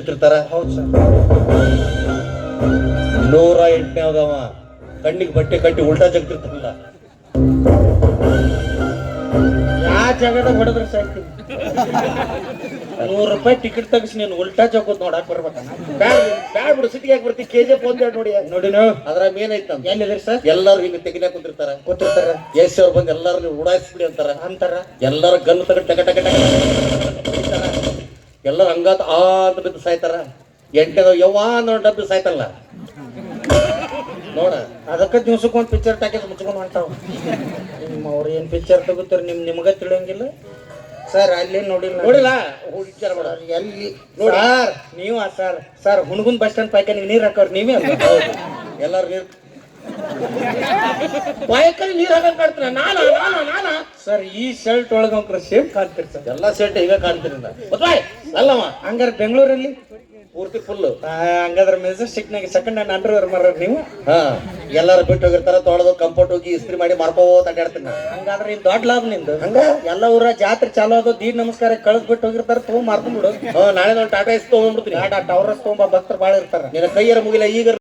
ಇಟ್ಟಿರ್ತಾರ. ಹೌದು ಸರ್ ನೂರ ಎಂಟನೇ ಅದಾವ ಕಣ್ಣಿಗೆ ಬಟ್ಟೆ ಕಟ್ಟಿ ಉಲ್ಟಾ ಜಗ್ತಿರ್ತಾರಲ್ಲ. ಯಾ ಜಾಗದಾಗ ಹೊಡೆದ್ರೆ ಸಾಕು. ನೂರು ರೂಪಾಯಿ ಟಿಕೆಟ್ ತಗಿಸಿ ನೀನು ಉಲ್ಟಾ ಚೌಕತ್ ನೋಡಕ್ ಬರ್ಬೇಕ. ಸಿಟಿ ಬ್ಯಾಡ್ ಬಿಡು ಸಿಟಿಗೆ ಯಾಕೆ ಬರ್ತಿ? ಕೆ ಜಿ ಒಂದ್ ನೋಡಿ. ನೋಡಿ ನಾವು. ಅದ್ರ ನಮ್ದು. ಎಲ್ಲಿದ್ರಿ ಸರ್? ಎಲ್ಲಾರು ಹಿಂಗ ತೆಗಿಲಾಕ ಕುಂತಿರ್ತಾರ. ಕೊಟ್ಟಿರ್ತಾರ ಎಸ್ ಅವ್ರು ಬಂದು ಎಲ್ಲಾರು ಉಡಾಯಿಸ್ಬಿಡಿ ಅಂತಾರ. ಅಂತಾರ? ಎಲ್ಲಾರು ಗನ್ ತಗೊಂಡು ಟಕ ಟಕ ಟಕ ಹಂಗಾತ ಆ ಅಂತ ಬಿದ್ದು ಸಾಯ್ತಾರ? ಎಂಟನೇದ ಯವ್ವ ಅನ್ನೋ ಡಬ್ಬಿ ಸಾಯ್ತಲ್ಲ? ನೋಡ ಅದಕ್ಕೆ ದಿವ್ಸಕ್ಕೆ ಒಂದು ಪಿಕ್ಚರ್ ಟಾಕೀಸ್ ಮುಚ್ಕೊಂಡು ಹೊಂಟಾವ. ನಿಮ್ಮ ಅವ್ರು ಏನು ಪಿಕ್ಚರ್ ತಗೋತಾರ ನಿಮ್ ನಿಮ್ಗ ತಿಳಿಯಂಗಿಲ್ಲ. ಸರ್ ಅಲ್ಲಿ ನೋಡಿಲ್ಲ. ನೋಡಿಲ್ಲ? ಹುಡ್ಚರ್ ಮಾಡ ಎಲ್ಲಿ? ಎಲ್ಲಿ ಸರ್ ನೀವು ಸರ್ ಸರ್ ಹುಣಗುನ್ ಬಸ್ ಸ್ಟ್ಯಾಂಡ್ ನೀರು ಹಾಕೋರು ನೀವೇ ಅಲ್ವಾ? ಹೌದು. ಎಲ್ಲಾರು ನೀರ್ ಬಾಯಕಲ್ಲಿ ನೀರ್ ಹಾಕಂಗ್ ಕಾಡ್ತೀರ ನಾನ ನಾನ ನಾನ. ಸರ್ ಈ ಶರ್ಟ್ ಒಳಗ ಒಂಕ್ರ ಸೇಮ್ ಕಾಣ್ತೀರಿ ಸರ್ ಎಲ್ಲಾ ಶರ್ಟ್ ಈಗ ಕಾಣ್ತೀನಿ ನಾ. ಗೊತ್ತಾಯ್ ಅಲ್ಲವ ಹಂಗಾರೆ ಬೆಂಗಳೂರಲ್ಲಿ? ಪೂರ್ತಿ ಫುಲ್ ಮೆಜೆಸ್ಟಿಕ್ ಮೆಜೆಸ್ಟಿಕ್ನಾಗ ಸೆಕೆಂಡ್ ಹ್ಯಾಂಡ್ ಅಂಡರ್ವೇರ್ ಮಾರ್ರಿ ನೀವು? ಹಾ. ಎಲ್ಲಾರು ಬಿಟ್ಟು ಹೋಗಿರ್ತಾರ ತೊಳೆದು ಕಂಫರ್ಟ್ ಹೋಗಿ ಇಸ್ತ್ರಿ ಮಾಡಿ ಮಾಡ್ಕೋತ ಅಡ್ಡಾಡ್ತೀನಿ ಹಂಗಾದ್ರೆ ಇದು ದೊಡ್ಡ ಲಾಭ ನಿಂದು ಹಂಗ? ಎಲ್ಲ ಊರ ಜಾತ್ರೆ ಚಾಲು ಅದು ದೀಡ್ ನಮಸ್ಕಾರ ಕಳೆದ್ ಬಿಟ್ಟು ಹೋಗಿರ್ತಾರ ತಗೊಂಡ್ ಮಾರ್ಕೊಂಡ್ಬಿಡು ಹಾ ನಾಳೆ ನಾನು ಟಾಟಾ ಎಸ್ ತಗೊಂಡ್ಬಿಡ್ತೀನಿ ಟಾಟಾ ಟವರ್ಸ್ ತಗೊಂಬ ಭಕ್ತರು ಬಾಳ ಇರ್ತಾರ. ನಿನ್ನ ಕೈಯರ ಮುಗಿಲ ಈಗ